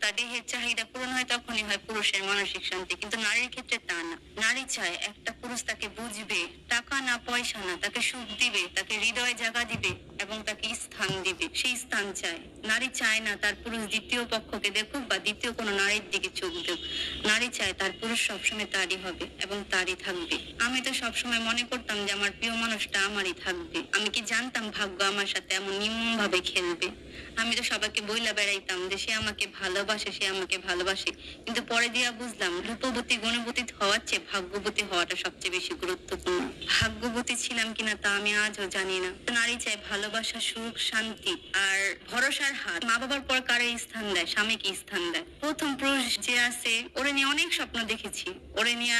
তার দেহের চাহিদা পূরণ হয় তখনই হয় পুরুষের মানসিক শান্তি। কিন্তু নারীর ক্ষেত্রে তা না। নারী চায় একটা পুরুষ তাকে বুঝবে, টাকা না পয়সা না, তাকে সুখ দিবে, তাকে হৃদয় জায়গা দিবে এবং তাকে স্থান দিবে। সেই স্থান চায়। নারী চায় না তার পুরুষ দ্বিতীয় পক্ষকে দেখুক বা দ্বিতীয় কোনো নারীর দিকে চোখ দেখ নারী চায় তার পুরুষ সবসময় তারই হবে এবং তারই থাকবে। আমি তো সবসময় মনে করতাম যে আমার প্রিয় মানুষটা আমারই থাকবে। আমি কি জানতাম ভাগ্য আমার সাথে এমন নির্মম ভাবে খেলবে? আমি তো সবাইকে বইলা বেড়াইতাম যে সে আমাকে ভালোবাসে, সে আমাকে ভালোবাসে। কিন্তু পরে দিয়া বুঝলাম, রূপবতী, গুণবতী হওয়ার চেয়ে ভাগ্যবতী হওয়াটা সবচেয়ে বেশি গুরুত্বপূর্ণ। ভাগ্যবতী ছিলাম কিনা তা আমি আজও জানি না। নারী চায় ভালোবাসা, সুখ, শান্তি আর ভরসার হাত। মা বাবার পর কারে স্থান দেয়, স্বামীকে স্থান দেয়। প্রথম পুরুষ যে আছে, ওরে নিয়ে অনেক স্বপ্ন দেখেছি। ওরে নিয়ে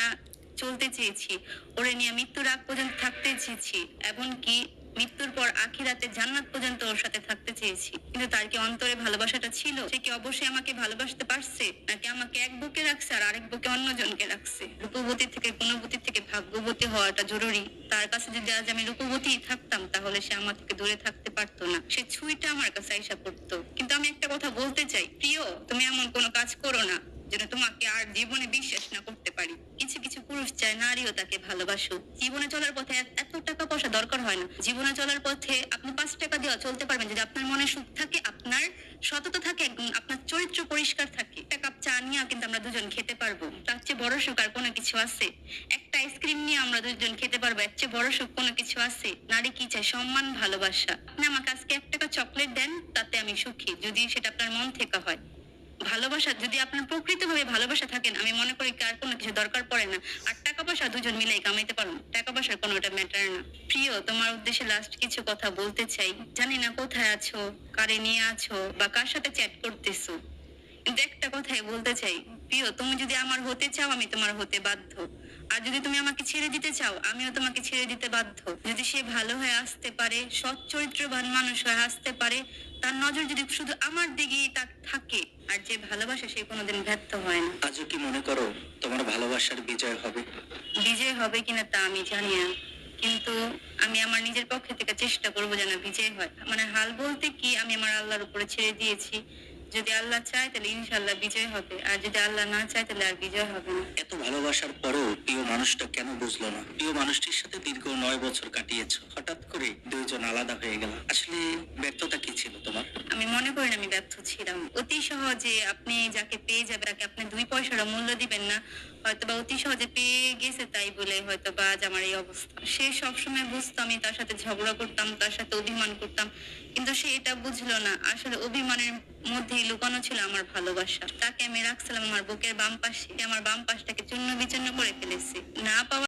চলতে চেয়েছি, ওরে নিয়ে মৃত্যুর আগ পর্যন্ত থাকতে চেয়েছি, এমনকি মৃত্যুর পর আখিরাতে জান্নাত পর্যন্ত ওর সাথে থাকতে চেয়েছি। কিন্তু তার কি অন্তরে ভালোবাসাটা ছিল? সে কি অবশ্যই আমাকে ভালোবাসতে পারছে? নাকি আমাকে এক বুকে রাখছে আর আরেক বুকে অন্যজনকে রাখছে? রূপবতী থেকে গুণবতী থেকে ভাগ্যবতী হওয়াটা জরুরি। তার কাছে যদি আজ আমি রূপবতী থাকতাম, তাহলে সে আমার থেকে দূরে থাকতে পারতো না। সে ছুঁইটা আমার কাছে আইসা পড়তো। কিন্তু আমি একটা কথা বলতে চাই। প্রিয়, তুমি এমন কোনো কাজ করো না। যেন তোমাকে আর জীবনে বিশ্বাস না করতে পারি। কিছু কিছু পুরুষ চায় নারীও তাকে ভালোবাসুক। জীবনে চলার পথে এত টাকা পয়সা দরকার হয় না। জীবনে চলার পথে আপনি পাঁচ টাকা দিয়ে চলতে পারবেন। যদি আপনার মনে সুখ থাকে, আপনার সততা থাকে আপনার চরিত্র পরিষ্কার থাকে, একটা কাপ চা নিয়ে কিন্তু আমরা দুজন খেতে পারব। তার চেয়ে বড় সুখ আর কোনো কিছু আছে? একটা আইসক্রিম নিয়ে আমরা দুজন খেতে পারব, এর চেয়ে বড় সুখ কোনো কিছু আছে? নারী কি চায় সম্মান, ভালোবাসা? আপনি আমাকে আজকে এক টাকা চকলেট দেন, তাতে আমি সুখী, যদি সেটা আপনার মন থেকে হয়। ভালোবাসা, যদি আপনার প্রকৃতভাবে ভালোবাসা থাকেন, আমি মনে করি কার কোনো কিছু দরকার পড়ে না। আর টাকা পয়সা দুজন মিলেই কামাইতে পারো টাকা পয়সার কোনো ওটা ম্যাটার না। প্রিয়, তোমার উদ্দেশ্যে লাস্ট কিছু কথা বলতে চাই। জানি না কোথায় আছো, কারে নিয়ে আছো, বা কার সাথে চ্যাট করতেছো। কিন্তু একটা কথাই বলতে চাই। প্রিয়, তুমি যদি আমার হতে চাও, আমি তোমার হতে বাধ্য। আর যদি তুমি আমাকে ছেড়ে দিতে চাও আমিও তোমাকে ছেড়ে দিতে বাধ্য। যদি সে ভালো হয়ে আসতে পারে সৎ চরিত্রবান মানুষ হয়ে আসতে পারে তার নজর যদি শুধু আমার দিকেই তাক থাকে আর যে ভালোবাসে সে কোনোদিন ব্যর্থ হয় না। আজও কি মনে করো তোমার ভালোবাসার বিজয় হবে? বিজয় হবে কিনা তা আমি জানি না। কিন্তু আমি আমার নিজের পক্ষে থেকে চেষ্টা করব যেন বিজয় হয়। মানে হাল বলতে কি আমি আমার আল্লাহর উপরে ছেড়ে দিয়েছি। যদি আল্লাহ চায়, তাহলে ইনশাল্লাহ বিজয় হবে। আর যদি আল্লাহ না চায়, তাহলে আর বিজয় হবে না। এত ভালোবাসার পরও প্রিয় মানুষটা কেন বুঝলো না? প্রিয় মানুষটির সাথে দীর্ঘ নয় বছর কাটিয়েছো। করে দুইজন আলাদা হয়ে গেল। আসলে ব্যর্থতা কি ছিল তোমার? আমি মনে করি আমি ব্যর্থ ছিলাম। অতি সহজে আপনি যাকে পেয়ে যাবে, তাকে আপনি দুই পয়সারও মূল্য দিবেন না। হয়তো বা অতি সহজে পেয়ে গেছে তাই বলে হয়তো বা আজ আমার এই অবস্থা। সে সবসময় বুঝতো আমি তার সাথে ঝগড়া করতাম, তার সাথে অভিমান করতাম। কিন্তু সে এটা বুঝলো না। আসলে অভিমানের মধ্যেই লুকানো ছিল আমার ভালোবাসা। তাকে আমি রাখছিলাম আমার বুকের বাম পাশে। আমার বাম পাশটাকে চূর্ণ বিচূর্ণ করে ফেলেছি। না পাওয়া